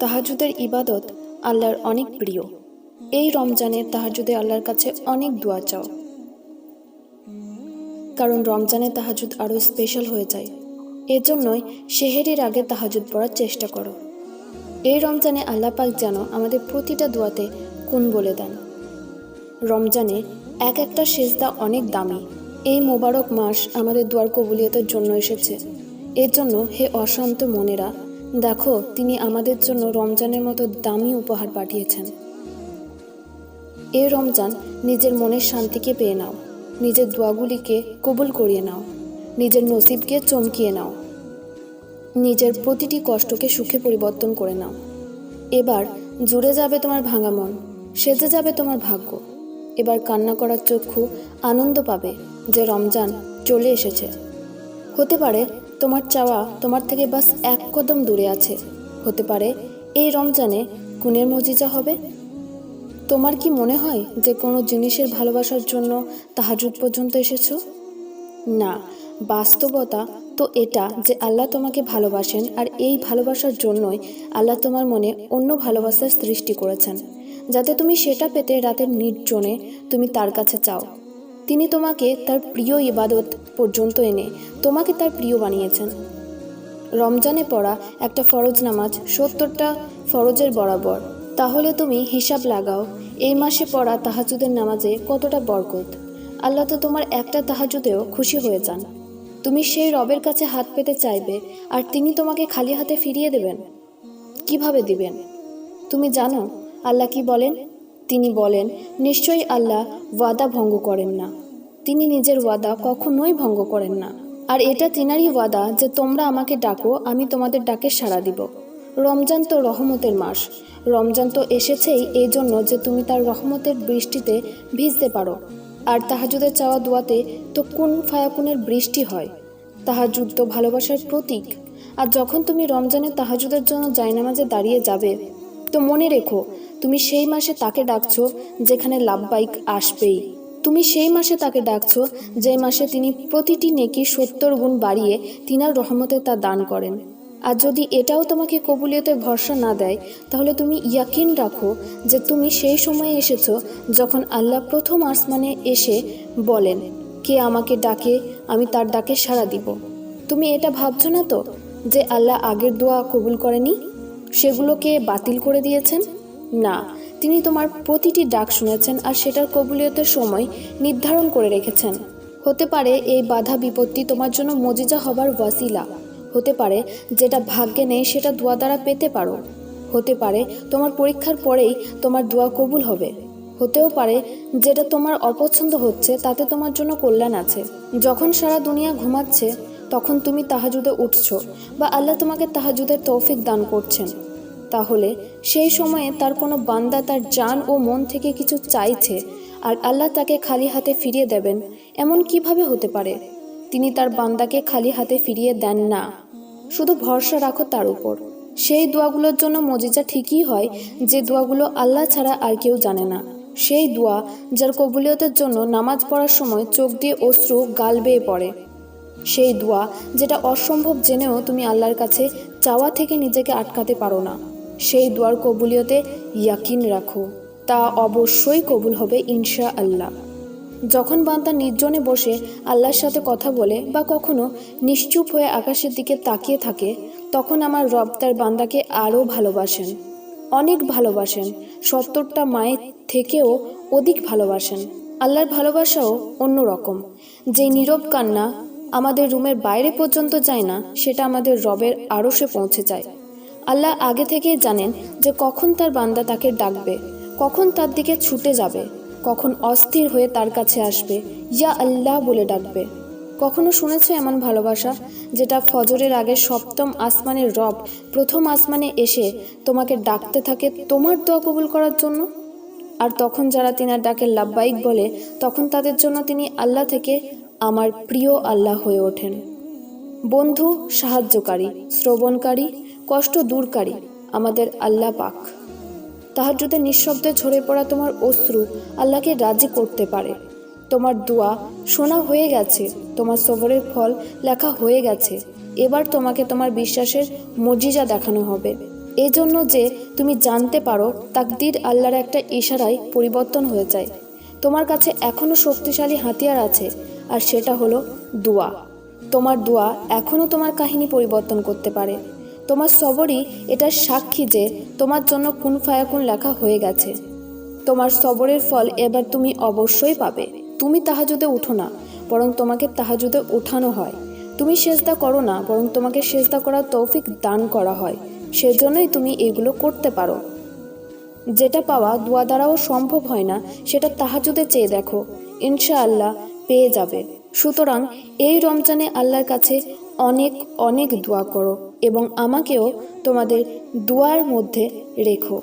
তাহাজুদের ইবাদত আল্লাহর অনেক প্রিয়। এই রমজানে তাহাজুদে আল্লাহর কাছে অনেক দোয়া চাও। কারণ রমজানে তাহাজুদ আরও স্পেশাল হয়ে যায়। এজন্যই সেহেরির আগে তাহাজুদ পড়ার চেষ্টা করো। এই রমজানে আল্লাহ পাক যেন আমাদের প্রতিটা দোয়াতে কোন বলে দেন। রমজানে এক একটা সেজদা অনেক দামি। এই মোবারক মাস আমাদের দুয়ার কবুলিয়তের জন্য এসেছে। এর জন্য হে অশান্ত মনেরা দেখো, তিনি আমাদের জন্য রমজানের মতো দামি উপহার পাঠিয়েছেন। এই রমজান নিজের মনের শান্তিকে পেয়ে নাও। নিজের দোয়াগুলিকে কবুল করিয়ে নাও। নিজের নসিবকে চমকিয়ে নাও। নিজের প্রতিটি কষ্টকে সুখে পরিবর্তন করে নাও। এবার জুড়ে যাবে তোমার ভাঙা মন, সেজে যাবে তোমার ভাগ্য। এবার কান্না করার চক্ষু আনন্দ পাবে যে রমজান চলে এসেছে। হতে পারে তোমার চাওয়া তোমার থেকে বাস এক কদম দূরে আছে। হতে পারে এই রমজানে গুণের মজিজা হবে। তোমার কি মনে হয় যে কোনো জিনিসের ভালোবাসার জন্য তাহাজুদ পর্যন্ত এসেছ? না, বাস্তবতা তো এটা যে আল্লাহ তোমাকে ভালোবাসেন আর এই ভালোবাসার জন্যই আল্লাহ তোমার মনে অন্য ভালোবাসার সৃষ্টি করেছেন। যাতে তুমি সেটা পেতে রাতের নির্জনে তুমি তার কাছে চাও। তিনি তোমাকে তার প্রিয় ইবাদত পর্যন্ত এনে তোমাকে তার প্রিয় বানিয়েছেন। রমজানে পড়া একটা ফরজ নামাজ সত্তরটা ফরজের বরাবর। তাহলে তুমি হিসাব লাগাও, এই মাসে পড়া তাহাজুদের নামাজে কতটা বরকত? আল্লাহ তো তোমার একটা তাহাজুদেও খুশি হয়ে যান। তুমি সেই রবের কাছে হাত পেতে চাইবে আর তিনি তোমাকে খালি হাতে ফিরিয়ে দেবেন? কীভাবে দিবেন? তুমি জানো, আল্লাহ কি বলেন? তিনি বলেন, নিশ্চয়ই আল্লাহ ওয়াদা ভঙ্গ করেন না। তিনি নিজের ওয়াদা কখনোই ভঙ্গ করেন না। আর এটা তিনারই ওয়াদা যে তোমরা আমাকে ডাকো, আমি তোমাদের ডাকে সাড়া দিব। রমজান তো রহমতের মাস। রমজান তো এসেছেই এই জন্য যে তুমি তার রহমতের বৃষ্টিতে ভিজতে পারো। আর তাহাজুদের চাওয়া দোয়াতে তো কোন ফায়াকুনের বৃষ্টি হয়। তাহাজুদ তো ভালোবাসার প্রতীক। আর যখন তুমি রমজানের তাহাজুদের জন্য জায়নামাজে দাঁড়িয়ে যাবে, তো মনে রেখো তুমি সেই মাসে তাকে ডাকছো যেখানে লাভবাইক আসবেই। তুমি সেই মাসে তাকে ডাকছো যে মাসে তিনি প্রতিটি নেকি সত্তর গুণ বাড়িয়ে তিনার রহমতে তা দান করেন। আর যদি এটাও তোমাকে কবুলিয়তে ভরসা না দেয়, তাহলে তুমি ইয়াকিন রাখো যে তুমি সেই সময়ে এসেছ যখন আল্লাহ প্রথম আসমানে এসে বলেন, কে আমাকে ডাকে, আমি তার ডাকে সাড়া দিব। তুমি এটা ভাবছ না তো যে আল্লাহ আগের দোয়া কবুল করেনি? সেগুলোকে বাতিল করে দিয়েছেন? না, তিনি তোমার প্রতিটি ডাক শুনেছেন আর সেটার কবুলিয়তের সময় নির্ধারণ করে রেখেছেন। হতে পারে এই বাধা বিপত্তি তোমার জন্য মজিজা হবার ওয়াসিলা। হতে পারে যেটা ভাগ্যে নেই সেটা দোয়া দ্বারা পেতে পারো। হতে পারে তোমার পরীক্ষার পরেই তোমার দোয়া কবুল হবে। হতেও পারে যেটা তোমার অপছন্দ হচ্ছে তাতে তোমার জন্য কল্যাণ আছে। যখন সারা দুনিয়া ঘুমাচ্ছে, তখন তুমি তাহাজুদে উঠছো বা আল্লাহ তোমাকে তাহাজুদের তৌফিক দান করছেন। তাহলে সেই সময়ে তার কোনো বান্দা তার জান ও মন থেকে কিছু চাইছে আর আল্লাহ তাকে খালি হাতে ফিরিয়ে দেবেন। এমন কীভাবে হতে পারে? তিনি তার বান্দাকে খালি হাতে ফিরিয়ে দেন না। শুধু ভরসা রাখো তার উপর। সেই দোয়াগুলোর জন্য মজিজা ঠিকই হয়, যে দোয়াগুলো আল্লাহ ছাড়া আর কেউ জানে না। সেই দোয়া যার কবুলিয়তের জন্য নামাজ পড়ার সময় চোখ দিয়ে অশ্রু গাল বেয়ে পড়ে। সেই দোয়া যেটা অসম্ভব জেনেও তুমি আল্লাহর কাছে চাওয়া থেকে নিজেকে আটকাতে পারো না। সেই দোয়ার কবুলিয়তে ইয়াকিন রাখো, তা অবশ্যই কবুল হবে ইনশা আল্লাহ যখন বান্দা নির্জনে বসে আল্লাহর সাথে কথা বলে বা কখনো নিশ্চুপ হয়ে আকাশের দিকে তাকিয়ে থাকে, তখন আমার রব তার বান্দাকে আরও ভালোবাসেন, অনেক ভালোবাসেন, সত্তরটা মায়ের থেকেও অধিক ভালোবাসেন। আল্লাহর ভালোবাসাও অন্যরকম, যে নীরব কান্না আমাদের রুমের বাইরে পর্যন্ত যায় না, সেটা আমাদের রবের আড়সে পৌঁছে যায়। আল্লাহ আগে থেকেই জানেন যে কখন তার বান্দা তাকে ডাকবে, কখন তার দিকে ছুটে যাবে, কখন অস্থির হয়ে তার কাছে আসবে, ইয়া আল্লাহ বলে ডাকবে। কখনো শুনেছো এমন ভালোবাসা যেটা ফজরের আগে সপ্তম আসমানের রব প্রথম আসমানে এসে তোমাকে ডাকতে থাকে তোমার দোয়া কবুল করার জন্য? আর তখন যারা তিনার ডাকে লাভবাইক বলে, তখন তাদের জন্য তিনি আল্লাহ থেকে আমার প্রিয় আল্লাহ হয়ে ওঠেন। বন্ধু, সাহায্যকারী, শ্রবণকারী, কষ্ট দূরকারী, আমাদের আল্লাহ পাক। তাহাজুদে নিঃশব্দে ঝরে পড়া তোমার অশ্রু আল্লাহকে রাজি করতে পারে। তোমার দোয়া শোনা হয়ে গেছে, তোমার সবরের ফল লেখা হয়ে গেছে। এবার তোমাকে তোমার বিশ্বাসের মজিজা দেখানো হবে। এই জন্য যে তুমি জানতে পারো, তাকদির আল্লাহর একটা ইশারায় পরিবর্তন হয়ে যায়। তোমার কাছে এখনও শক্তিশালী হাতিয়ার আছে, আর সেটা হলো দোয়া। তোমার দোয়া এখনও তোমার কাহিনী পরিবর্তন করতে পারে। তোমার সবরই এটার সাক্ষী যে তোমার জন্য কোন ফায়াকুন লেখা হয়ে গেছে। তোমার সবরের ফল এবার তুমি অবশ্যই পাবে। তুমি তাহাজুদে উঠো না, বরং তোমাকে তাহাজুদে উঠানো হয়। তুমি সেজদা করো না, বরং তোমাকে সেজদা করার তৌফিক দান করা হয়। সেজন্যই তুমি এগুলো করতে পারো। যেটা পাওয়া দোয়া দ্বারাও সম্ভব হয় না, সেটা তাহাজুদে চেয়ে দেখো। ইনশাআল্লাহ, পেয়ে যাবে। সুতরাং এই রমজানে আল্লাহর কাছে অনেক অনেক দোয়া করো এবং আমাকেও তোমাদের দোয়ার মধ্যে রেখো।